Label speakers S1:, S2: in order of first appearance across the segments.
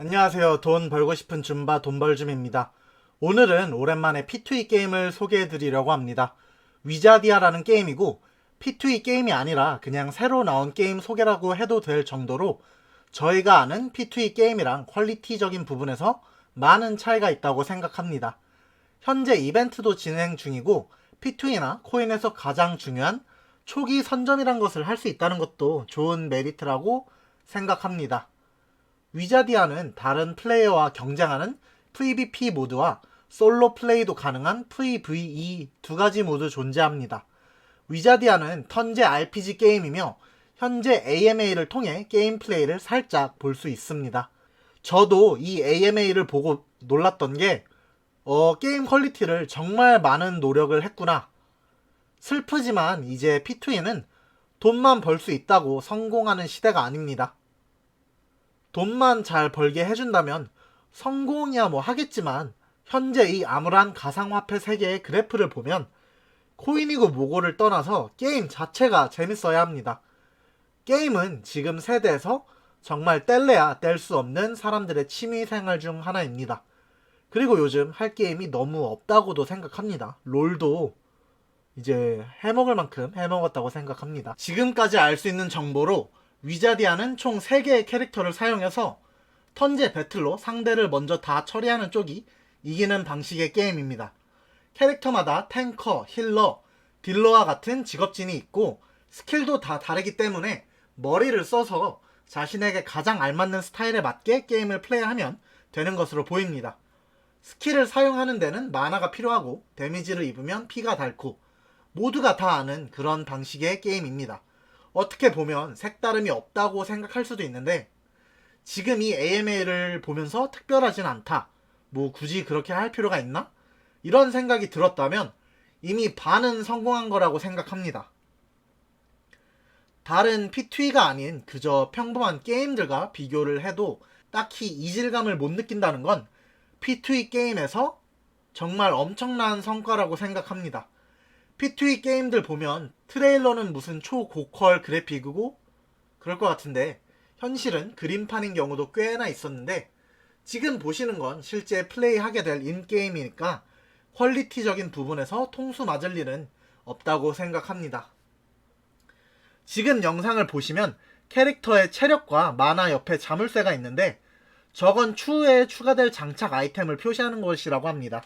S1: 안녕하세요. 돈 벌고 싶은 줌바 돈벌줌입니다. 오늘은 오랜만에 P2E 게임을 소개해 드리려고 합니다. 위자디아라는 게임이고 P2E 게임이 아니라 그냥 새로 나온 게임 소개라고 해도 될 정도로 저희가 아는 P2E 게임이랑 퀄리티적인 부분에서 많은 차이가 있다고 생각합니다. 현재 이벤트도 진행 중이고 P2E나 코인에서 가장 중요한 초기 선점이란 것을 할 수 있다는 것도 좋은 메리트라고 생각합니다. 위자디아는 다른 플레이어와 경쟁하는 PVP 모드와 솔로 플레이도 가능한 PVE 두 가지 모두 존재합니다. 위자디아는 턴제 RPG 게임이며 현재 AMA를 통해 게임 플레이를 살짝 볼 수 있습니다. 저도 이 AMA를 보고 놀랐던 게 어, 게임 퀄리티를 정말 많은 노력을 했구나. 슬프지만 이제 P2E는 돈만 벌 수 있다고 성공하는 시대가 아닙니다. 돈만 잘 벌게 해준다면 성공이야 뭐 하겠지만 현재 이 암울한 가상화폐 세계의 그래프를 보면 코인이고 뭐고를 떠나서 게임 자체가 재밌어야 합니다. 게임은 지금 세대에서 정말 뗄래야 뗄 수 없는 사람들의 취미 생활 중 하나입니다. 그리고 요즘 할 게임이 너무 없다고도 생각합니다. 롤도 이제 해먹을 만큼 해먹었다고 생각합니다. 지금까지 알 수 있는 정보로 위자디아는 총 3개의 캐릭터를 사용해서 턴제 배틀로 상대를 먼저 다 처리하는 쪽이 이기는 방식의 게임입니다. 캐릭터마다 탱커, 힐러, 딜러와 같은 직업진이 있고 스킬도 다 다르기 때문에 머리를 써서 자신에게 가장 알맞는 스타일에 맞게 게임을 플레이하면 되는 것으로 보입니다. 스킬을 사용하는 데는 만화가 필요하고 데미지를 입으면 피가 닳고 모두가 다 아는 그런 방식의 게임입니다. 어떻게 보면 색다름이 없다고 생각할 수도 있는데 지금 이 AMA를 보면서 특별하진 않다. 뭐 굳이 그렇게 할 필요가 있나? 이런 생각이 들었다면 이미 반은 성공한 거라고 생각합니다. 다른 P2E가 아닌 그저 평범한 게임들과 비교를 해도 딱히 이질감을 못 느낀다는 건 P2E 게임에서 정말 엄청난 성과라고 생각합니다. P2E 게임들 보면 트레일러는 무슨 초고퀄 그래픽이고 그럴 것 같은데 현실은 그림판인 경우도 꽤나 있었는데 지금 보시는 건 실제 플레이하게 될 인게임이니까 퀄리티적인 부분에서 통수 맞을 일은 없다고 생각합니다. 지금 영상을 보시면 캐릭터의 체력과 만화 옆에 자물쇠가 있는데 저건 추후에 추가될 장착 아이템을 표시하는 것이라고 합니다.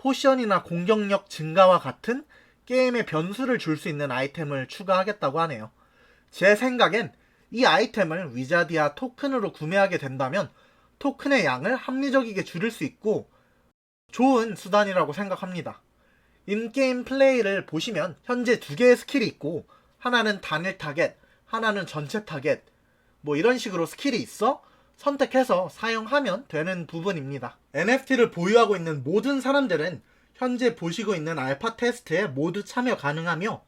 S1: 포션이나 공격력 증가와 같은 게임의 변수를 줄 수 있는 아이템을 추가하겠다고 하네요. 제 생각엔 이 아이템을 위자디아 토큰으로 구매하게 된다면 토큰의 양을 합리적이게 줄일 수 있고 좋은 수단이라고 생각합니다. 인게임 플레이를 보시면 현재 두 개의 스킬이 있고 하나는 단일 타겟, 하나는 전체 타겟 뭐 이런 식으로 스킬이 있어 선택해서 사용하면 되는 부분입니다. NFT를 보유하고 있는 모든 사람들은 현재 보시고 있는 알파 테스트에 모두 참여 가능하며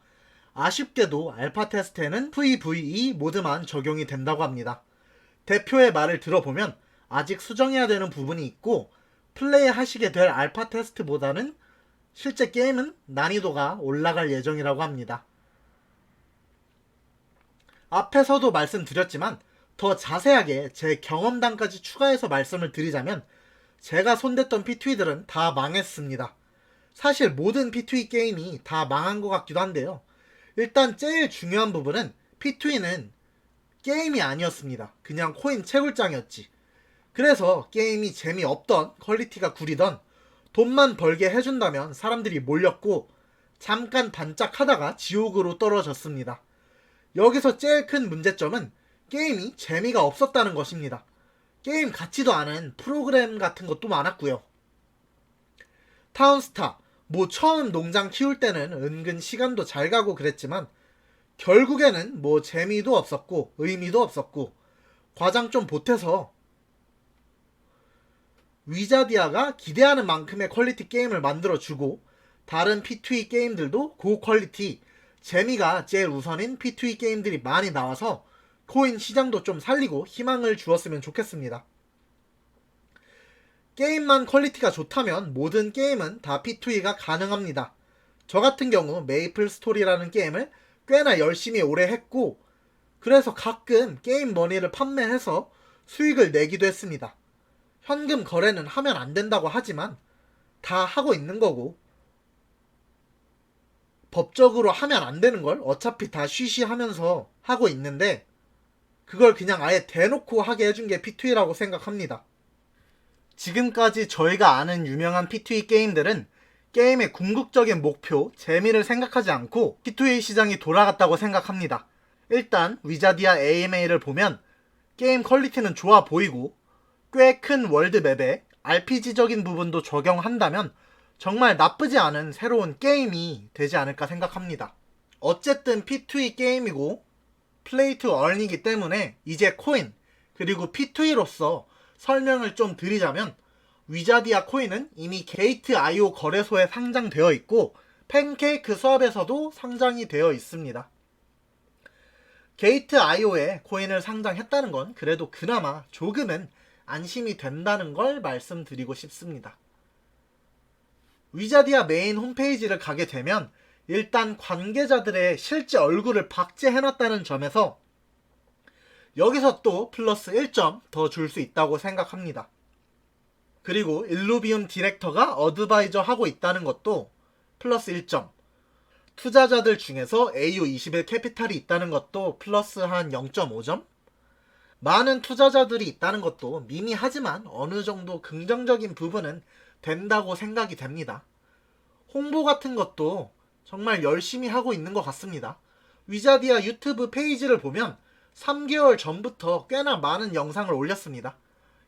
S1: 아쉽게도 알파 테스트에는 PVE 모드만 적용이 된다고 합니다. 대표의 말을 들어보면 아직 수정해야 되는 부분이 있고 플레이 하시게 될 알파 테스트보다는 실제 게임은 난이도가 올라갈 예정이라고 합니다. 앞에서도 말씀드렸지만 더 자세하게 제 경험담까지 추가해서 말씀을 드리자면 제가 손댔던 P2E들은 다 망했습니다. 사실 모든 P2E 게임이 다 망한 것 같기도 한데요. 일단 제일 중요한 부분은 P2E는 게임이 아니었습니다. 그냥 코인 채굴장이었지. 그래서 게임이 재미없던 퀄리티가 구리던 돈만 벌게 해준다면 사람들이 몰렸고 잠깐 반짝하다가 지옥으로 떨어졌습니다. 여기서 제일 큰 문제점은 게임이 재미가 없었다는 것입니다. 게임 같지도 않은 프로그램 같은 것도 많았고요. 타운스타, 뭐 처음 농장 키울 때는 은근 시간도 잘 가고 그랬지만 결국에는 뭐 재미도 없었고 의미도 없었고 과장 좀 보태서 위자디아가 기대하는 만큼의 퀄리티 게임을 만들어주고 다른 P2E 게임들도 고퀄리티 재미가 제일 우선인 P2E 게임들이 많이 나와서 코인 시장도 좀 살리고 희망을 주었으면 좋겠습니다. 게임만 퀄리티가 좋다면 모든 게임은 다 P2E가 가능합니다. 저 같은 경우 메이플 스토리라는 게임을 꽤나 열심히 오래 했고 그래서 가끔 게임 머니를 판매해서 수익을 내기도 했습니다. 현금 거래는 하면 안 된다고 하지만 다 하고 있는 거고 법적으로 하면 안 되는 걸 어차피 다 쉬쉬하면서 하고 있는데 그걸 그냥 아예 대놓고 하게 해준 게 P2E라고 생각합니다. 지금까지 저희가 아는 유명한 P2E 게임들은 게임의 궁극적인 목표, 재미를 생각하지 않고 P2E 시장이 돌아갔다고 생각합니다. 일단 위자디아 AMA를 보면 게임 퀄리티는 좋아 보이고 꽤 큰 월드맵에 RPG적인 부분도 적용한다면 정말 나쁘지 않은 새로운 게임이 되지 않을까 생각합니다. 어쨌든 P2E 게임이고 플레이 투 얼이기 때문에 이제 코인 그리고 P2E로서 설명을 좀 드리자면 위자디아 코인은 이미 게이트 IO 거래소에 상장되어 있고 팬케이크 수업에서도 상장이 되어 있습니다. 게이트 IO에 코인을 상장했다는 건 그래도 그나마 조금은 안심이 된다는 걸 말씀드리고 싶습니다. 위자디아 메인 홈페이지를 가게 되면 일단 관계자들의 실제 얼굴을 박제해놨다는 점에서 여기서 또 플러스 1점 더 줄 수 있다고 생각합니다. 그리고 일루비움 디렉터가 어드바이저 하고 있다는 것도 플러스 1점. 투자자들 중에서 AU21 캐피탈이 있다는 것도 플러스 한 0.5점? 많은 투자자들이 있다는 것도 미미하지만 어느 정도 긍정적인 부분은 된다고 생각이 됩니다. 홍보 같은 것도 정말 열심히 하고 있는 것 같습니다. 위자디아 유튜브 페이지를 보면 3개월 전부터 꽤나 많은 영상을 올렸습니다.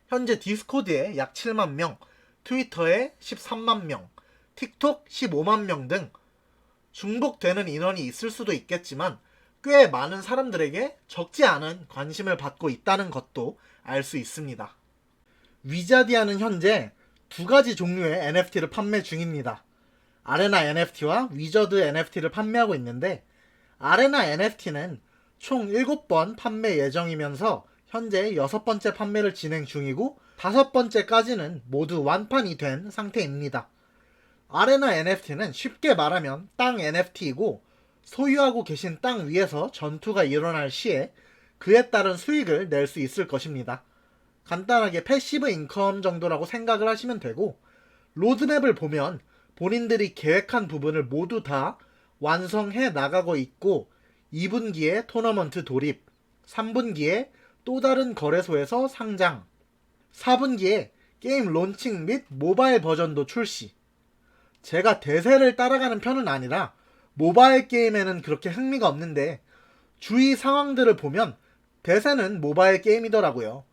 S1: 현재 디스코드에 약 7만 명, 트위터에 13만 명, 틱톡 15만 명 등 중복되는 인원이 있을 수도 있겠지만 꽤 많은 사람들에게 적지 않은 관심을 받고 있다는 것도 알 수 있습니다. 위자디아는 현재 두 가지 종류의 NFT를 판매 중입니다. 아레나 NFT와 위저드 NFT를 판매하고 있는데 아레나 NFT는 총 7번 판매 예정이면서 현재 6번째 판매를 진행 중이고 5번째까지는 모두 완판이 된 상태입니다. 아레나 NFT는 쉽게 말하면 땅 NFT이고 소유하고 계신 땅 위에서 전투가 일어날 시에 그에 따른 수익을 낼 수 있을 것입니다. 간단하게 패시브 인컴 정도라고 생각을 하시면 되고 로드맵을 보면 본인들이 계획한 부분을 모두 다 완성해 나가고 있고 2분기에 토너먼트 돌입, 3분기에 또 다른 거래소에서 상장, 4분기에 게임 론칭 및 모바일 버전도 출시. 제가 대세를 따라가는 편은 아니라 모바일 게임에는 그렇게 흥미가 없는데 주위 상황들을 보면 대세는 모바일 게임이더라고요.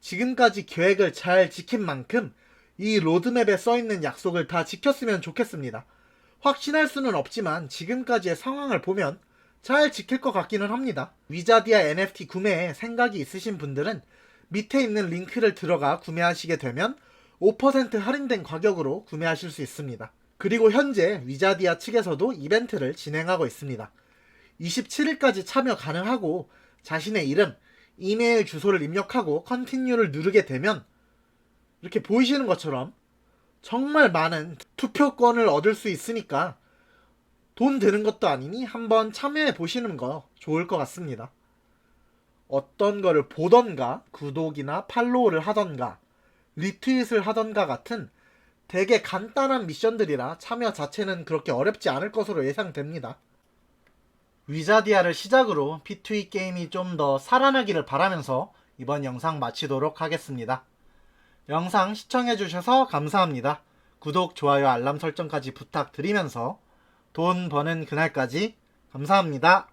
S1: 지금까지 계획을 잘 지킨 만큼 이 로드맵에 써 있는 약속을 다 지켰으면 좋겠습니다. 확신할 수는 없지만 지금까지의 상황을 보면 잘 지킬 것 같기는 합니다. 위자디아 NFT 구매에 생각이 있으신 분들은 밑에 있는 링크를 들어가 구매하시게 되면 5% 할인된 가격으로 구매하실 수 있습니다. 그리고 현재 위자디아 측에서도 이벤트를 진행하고 있습니다. 27일까지 참여 가능하고 자신의 이름, 이메일 주소를 입력하고 컨티뉴를 누르게 되면 이렇게 보이시는 것처럼 정말 많은 투표권을 얻을 수 있으니까 돈 드는 것도 아니니 한번 참여해 보시는 거 좋을 것 같습니다. 어떤 거를 보던가 구독이나 팔로우를 하던가 리트윗을 하던가 같은 되게 간단한 미션들이라 참여 자체는 그렇게 어렵지 않을 것으로 예상됩니다. 위자디아를 시작으로 P2E 게임이 좀 더 살아나기를 바라면서 이번 영상 마치도록 하겠습니다. 영상 시청해주셔서 감사합니다. 구독, 좋아요, 알람 설정까지 부탁드리면서 돈 버는 그날까지 감사합니다.